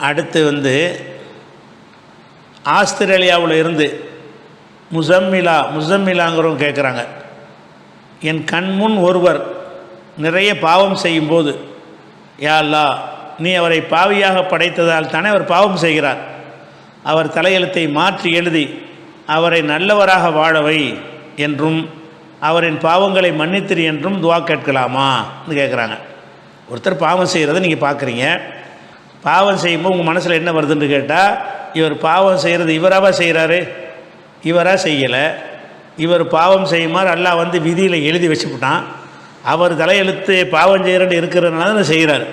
அடுத்து வந்து ஆஸ்திரேலியாவில் இருந்து முசம்மிலா முசம்மிலாங்கிறவங்க கேட்குறாங்க என் கண்முன் ஒருவர் நிறைய பாவம் செய்யும்போது யா நீ அவரை பாவியாக படைத்ததால் தானே அவர் பாவம் செய்கிறார். அவர் தலையெழுத்தை மாற்றி எழுதி அவரை நல்லவராக வாழவை என்றும் அவரின் பாவங்களை மன்னித்திரு என்றும் துவா கேட்கலாமான்னு கேட்குறாங்க ஒருத்தர் பாவம் செய்கிறத நீங்கள் பார்க்குறீங்க பாவம் செய்யும்போது உங்கள் மனசில் என்ன வருதுன்னு கேட்டால் இவர் பாவம் செய்கிறது இவராக செய்கிறாரு இவராக செய்யலை. இவர் பாவம் செய்யுமாறு அல்லா வந்து விதியில் எழுதி வச்சுவிட்டான் அவர் தலையெழுத்து பாவம் செய்கிறன்னு இருக்கிறதுனால தான் செய்கிறார்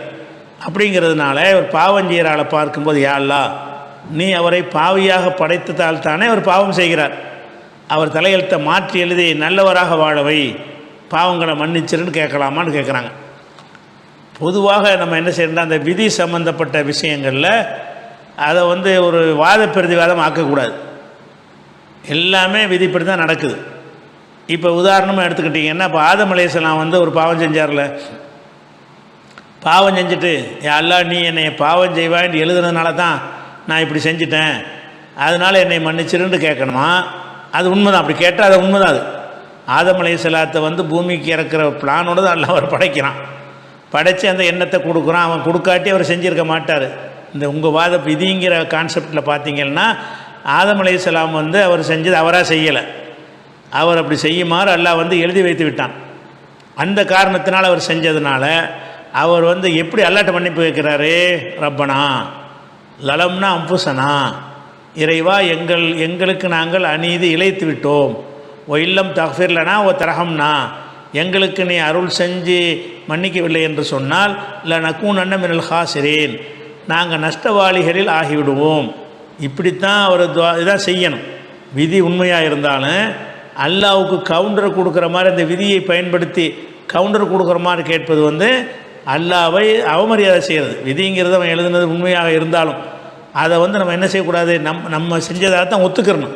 அப்படிங்கிறதுனால இவர் பாவம் செய்கிற ஆளை பார்க்கும்போது யாழ்லா நீ அவரை பாவியாக படைத்ததால் தானே அவர் பாவம் செய்கிறார். அவர் தலையெழுத்தை மாற்றி எழுதி நல்லவராக வாழவை பாவங்களை மன்னிச்சிருன்னு கேட்கலாமான்னு கேட்குறாங்க பொதுவாக நம்ம என்ன செய்யணும் அந்த விதி சம்பந்தப்பட்ட விஷயங்களில் அதை வந்து ஒரு வாத பிரதிவாதம் ஆக்கக்கூடாது. எல்லாமே விதிப்படி தான் நடக்குது. இப்போ உதாரணமாக எடுத்துக்கிட்டிங்கன்னா இப்போ ஆதம் அலையாம் வந்து ஒரு பாவம் செஞ்சார்ல. பாவம் செஞ்சுட்டு எல்லாம் நீ என்னை பாவம் செய்வான்னு எழுதுனதுனால தான் நான் இப்படி செஞ்சிட்டேன். அதனால் என்னை மன்னிச்சிருன்னு கேட்கணுமா? அது உண்மைதான். அப்படி கேட்டால் அது உண்மைதான் அது. ஆதமலை அலையாத்தை வந்து பூமிக்கு இறக்குற பிளானோடு தான் அல்ல அவர் படைக்கிறான். படைத்து அந்த எண்ணத்தை கொடுக்குறான். அவன் கொடுக்காட்டி அவர் செஞ்சிருக்க மாட்டார். இந்த உங்கள் வாத விதிங்கிற கான்செப்டில் பார்த்தீங்கன்னா ஆதம் அலையாம் வந்து அவர் செஞ்சது அவராக செய்யலை. அவர் அப்படி செய்யுமாறு அல்லாஹ் வந்து எழுதி வைத்து விட்டான். அந்த காரணத்தினால் அவர் செஞ்சதுனால அவர் வந்து எப்படி அல்லாட்ட மன்னிப்பு கேட்குறாரு? ரப்பனா லலம்னா அம்புசனா இறைவா எங்கள் எங்களுக்கு நாங்கள் அநீதி இழைத்து விட்டோம். ஓ இல்லம் தஃபீர்லனா ஓ தரகம்னா எங்களுக்கு நீ அருள் செஞ்சு மன்னிக்கவில்லை என்று சொன்னால் இல்லை நக்கூன் அன்னமினல் மினல் ஹாசிரேன். நாங்கள் நஷ்டவாளிகளில் ஆகிவிடுவோம். இப்படித்தான் அவர் இதான் செய்யணும். விதி உண்மையாக இருந்தாலும் அல்லாவுக்கு கவுண்டர் கொடுக்குற மாதிரி அந்த விதியை பயன்படுத்தி கவுண்டர் கொடுக்குற மாதிரி கேட்பது வந்து அல்லாவை அவமரியாதை செய்கிறது விதிங்கிறது அவன் எழுதுனது உண்மையாக இருந்தாலும் அதை வந்து நம்ம என்ன செய்யக்கூடாது? நம் நம்ம செஞ்சதாக தான் ஒத்துக்கிறணும்.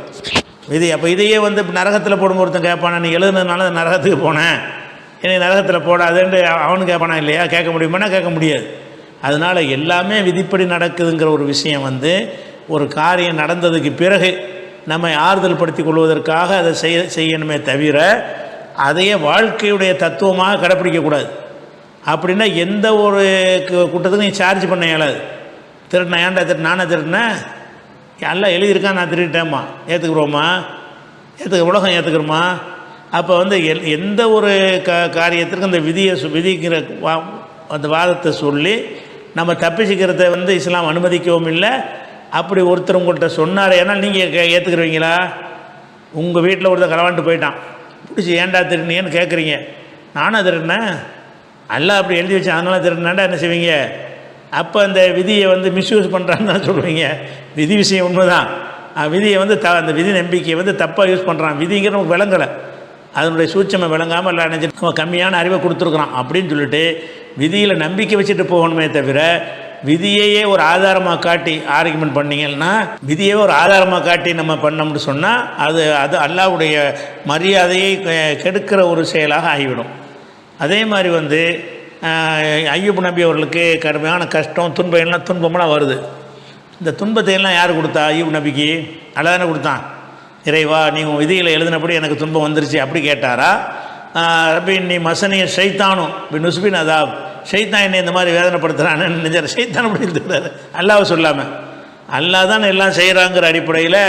இது அப்போ இதையே வந்து இப்போ நரகத்தில் போடும் ஒருத்தன் கேட்பானா நீ எழுதுனதுனால நான் நரகத்துக்கு போனேன் என்னை நரகத்தில் போடாதுன்ட்டு அவனு கேட்பானா இல்லையா? கேட்க முடியுமானா கேட்க முடியாது. அதனால் எல்லாமே விதிப்படி நடக்குதுங்கிற ஒரு விஷயம் வந்து ஒரு காரியம் நடந்ததுக்கு பிறகு நம்மை ஆறுதல் படுத்தி கொள்வதற்காக அதை செய்ய செய்யணுமே தவிர அதையே வாழ்க்கையுடைய தத்துவமாக கடைப்பிடிக்கக்கூடாது அப்படின்னா எந்த ஒரு கூட்டத்துக்கும் நீ சார்ஜ் பண்ண இயலாது. திருடினேன் ஏன்டா திருட்டு நானே திருடினேன் எல்லாம் எழுதியிருக்கான் நான் திருடிட்டேம்மா. ஏற்றுக்குறோமா ஏற்றுக்க உலகம் ஏற்றுக்கிறோமா அப்போ வந்து எல் எந்த ஒரு க காரியத்திற்கும் இந்த விதியை சு- விதிக்கிற வா அந்த வாதத்தை சொல்லி நம்ம தப்பிச்சுக்கிறத வந்து இஸ்லாம் அனுமதிக்கவும் இல்லை. அப்படி ஒருத்தர் உங்கள்கிட்ட சொன்னார் ஏன்னா நீங்கள் ஏற்றுக்குருவீங்களா உங்கள் வீட்டில் ஒருத்தர் கலவாண்டு போயிட்டான். பிடிச்சி ஏன்டா திருடினேன்னு கேட்குறீங்க நானும் திருடினேன்? எல்லாம் அப்படி எழுதி வச்சு அதனால திருடினாண்டா என்ன செய்வீங்க? அப்போ அந்த விதியை வந்து மிஸ்யூஸ் பண்ணுறான்னு தான் சொல்லுவீங்க விதி விஷயம் உண்மைதான். விதியை வந்து த அந்த விதி நம்பிக்கையை வந்து தப்பாக யூஸ் பண்ணுறான் விதிங்கிற நமக்கு விளங்கலை. அதனுடைய சூட்சமை விளங்காமல் எல்லாம் நினச்சி நம்ம கம்மியான அறிவை கொடுத்துருக்குறோம் அப்படின்னு சொல்லிட்டு விதியில் நம்பிக்கை வச்சுட்டு போகணுமே தவிர விதியையே ஒரு ஆதாரமாக காட்டி ஆர்குமெண்ட் பண்ணீங்கன்னா விதியே ஒரு ஆதாரமாக காட்டி நம்ம பண்ணோம்னு சொன்னால் அது அது அல்லாவுடைய மரியாதையை கெ- கெடுக்கிற ஒரு செயலாக ஆகிவிடும். அதே மாதிரி வந்து ஆஹ், நம்பி அவர்களுக்கு கடுமையான கஷ்டம் துன்பம் எல்லாம் துன்பமெல்லாம் வருது. இந்த துன்பத்தை எல்லாம் யார் கொடுத்தா? ஐயூப் நபிக்கு? அல்ல தானே கொடுத்தான். இறைவா நீ உன் விதியில் எழுதினபடி எனக்கு துன்பம் வந்துருச்சு அப்படி கேட்டாரா? ஆஹ், நீ மசனிய ஷைத்தானும் பின் நுஸ்பின் அதாப். ஷைத்தான் என்னை இந்த மாதிரி வேதனைப்படுத்துகிறான்னு நினைச்சார். ஷைத்தான் அப்படி இருந்துக்கிறாரு அல்லாவை சொல்லாமல் அல்லாஹ் தான் எல்லாம் செய்கிறாங்கிற அடிப்படையில்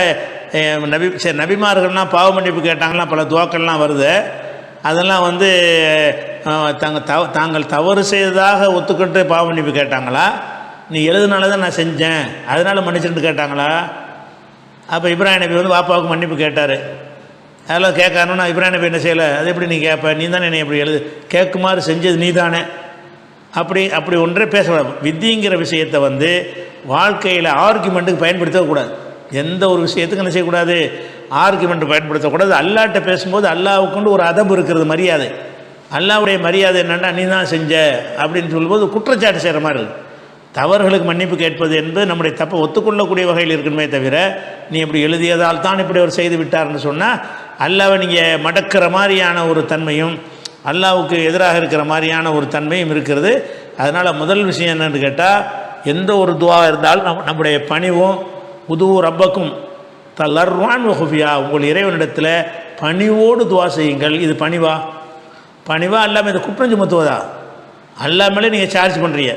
நபி சரி நபிமார்கள்லாம் பாவ மன்னிப்பு கேட்டாங்களாம் பல துவாக்கள்லாம் வருது. அதெல்லாம் வந்து தாங்க தவ தாங்கள் தவறு செய்ததாக ஒத்துக்கிட்டு பாவ மன்னிப்பு கேட்டாங்களா? நீ எழுதுனால தான் நான் செஞ்சேன். அதனால் மன்னிச்சுட்டு கேட்டாங்களா? அப்போ இப்ராஹிம் நபி வந்து பாப்பாவுக்கு மன்னிப்பு கேட்டார். அதெல்லாம் கேட்கணும்னா இப்ராஹிம் நபி என்ன செய்யலை? அது எப்படி நீ கேட்ப நீ தானே என்னை எப்படி எழுது? கேட்குமாறு செஞ்சது நீ தானே. அப்படி அப்படி ஒன்றே பேசக்கூடாது வித்திங்கிற விஷயத்தை வந்து வாழ்க்கையில் ஆர்குமெண்ட்டுக்கு பயன்படுத்தக்கூடாது எந்த ஒரு விஷயத்துக்கும் என்ன செய்யக்கூடாது? ஆர்குமெண்ட் பயன்படுத்தக்கூடாது. அல்லாட்ட பேசும்போது அல்லாவுக்குண்டு ஒரு அதம்பு இருக்கிறது மரியாதை. அல்லாவுடைய மரியாதை என்னென்னா நீ தான் செஞ்ச அப்படின்னு சொல்லும்போது குற்றச்சாட்டு செய்கிற மாதிரி இருக்குது தவறுகளுக்கு மன்னிப்பு கேட்பது என்பது நம்முடைய தப்பை ஒத்துக்கொள்ளக்கூடிய வகையில் இருக்கணுமே தவிர நீ இப்படி எழுதியதால் தான் இப்படி அவர் செய்து விட்டார்னு சொன்னால் அல்லாவை நீங்கள் மடக்கிற மாதிரியான ஒரு தன்மையும் அல்லாவுக்கு எதிராக இருக்கிற மாதிரியான ஒரு தன்மையும் இருக்கிறது. அதனால் முதல் விஷயம் என்னென்னு கேட்டால் எந்த ஒரு துவா இருந்தாலும் நம் நம்முடைய பணிவும் உது ரப்பக்கும் தலர்வான் வகுஃபியா உங்கள் இறைவனிடத்தில் பணிவோடு துவா செய்யுங்கள். இது பணிவா? பணிவா அல்லாமல் இது குற்றம் சுமத்துவதா? அல்லாமலே நீங்கள் சார்ஜ் பண்ணுறீங்க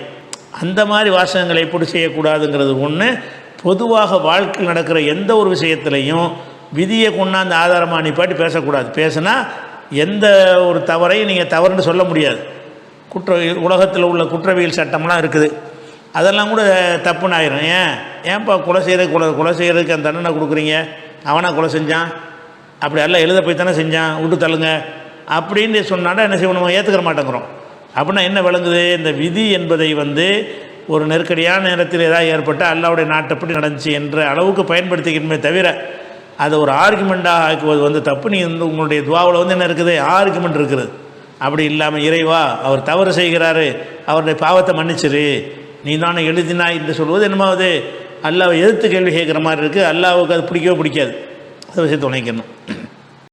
அந்த மாதிரி வாசகங்களை எப்படி செய்யக்கூடாதுங்கிறது ஒன்று பொதுவாக வாழ்க்கையில் நடக்கிற எந்த ஒரு விஷயத்துலையும் விதியை கொண்டாந்து ஆதாரமாக நிப்பாட்டி பேசக்கூடாது. பேசுனா எந்த ஒரு தவறையும் நீங்கள் தவறுன்னு சொல்ல முடியாது. குற்ற உலகத்தில் உள்ள குற்றவியல் சட்டம்லாம் இருக்குது. அதெல்லாம் கூட தப்புன்னு ஆயிரும். ஏன்? ஏன்ப்பா கொலை செய்கிற கொலை கொலை செய்கிறதுக்கு அந்த தண்டனை கொடுக்குறீங்க? அவனா கொலை செஞ்சான். அப்படி எல்லாம் எழுத போய் தானே செஞ்சான். விட்டு தள்ளுங்க. அப்படின்னு சொன்னாடா என்ன செய்வோம் நம்ம ஏற்றுக்கிற மாட்டேங்கிறோம். அப்படின்னா என்ன விளங்குது? இந்த விதி என்பதை வந்து ஒரு நெருக்கடியான நேரத்தில் ஏதாவது ஏற்பட்டால் அல்லாவுடைய நாட்டப்படி நடந்துச்சு என்ற அளவுக்கு பயன்படுத்திக்கணுமே தவிர அதை ஒரு ஆர்குமெண்ட்டாக ஆக்குவது வந்து தப்பு. நீ வந்து உங்களுடைய துவாவில் வந்து என்ன இருக்குது? ஆர்குமெண்ட் இருக்குது. அப்படி இல்லாமல் இறைவா அவர் தவறு செய்கிறாரு அவருடைய பாவத்தை மன்னிச்சிரு. நீ தானே எழுதினாய் என்று சொல்வது என்னமாவது? அல்லாவை எதிர்த்து கேள்வி கேட்குற மாதிரி இருக்குது அல்லாவுக்கு அது பிடிக்கவே பிடிக்காது. அதை விஷயத்தை துணைக்கணும்.